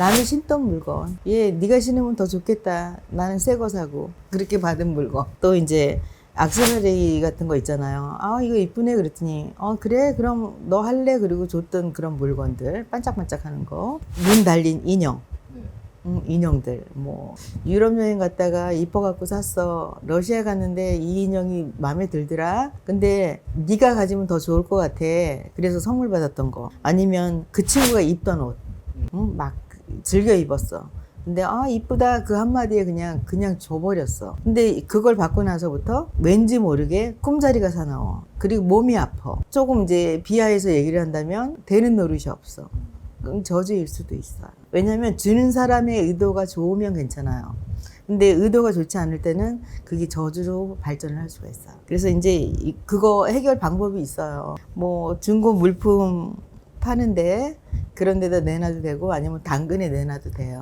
남이 신던 물건. 얘 네가 신으면 더 좋겠다. 나는 새 거 사고. 그렇게 받은 물건. 또 이제 액세서리 같은 거 있잖아요. 아, 이거 이쁘네 그랬더니 어, 그래. 그럼 너 할래. 그리고 줬던 그런 물건들 반짝반짝 하는 거. 눈 달린 인형. 네. 음, 인형들 뭐 유럽 여행 갔다가 이뻐 갖고 샀어 러시아 갔는데 이 인형이 마음에 들더라 근데 네가 가지면 더 좋을 것 같아 그래서 선물 받았던 거 아니면 그 친구가 입던 옷 응? 막 즐겨 입었어 근데 아 이쁘다 그 한마디에 그냥 그냥 줘버렸어 근데 그걸 받고 나서부터 왠지 모르게 꿈자리가 사나워 그리고 몸이 아파 조금 이제 비하해서 얘기를 한다면 되는 노릇이 없어 그럼 저주일 수도 있어요. 왜냐하면 주는 사람의 의도가 좋으면 괜찮아요. 근데 의도가 좋지 않을 때는 그게 저주로 발전을 할 수가 있어요. 그래서 이제 이- 그거 해결 방법이 있어요. 뭐 중고 물품 파는데 그런 데다 내놔도 되고 아니면 당근에 내놔도 돼요.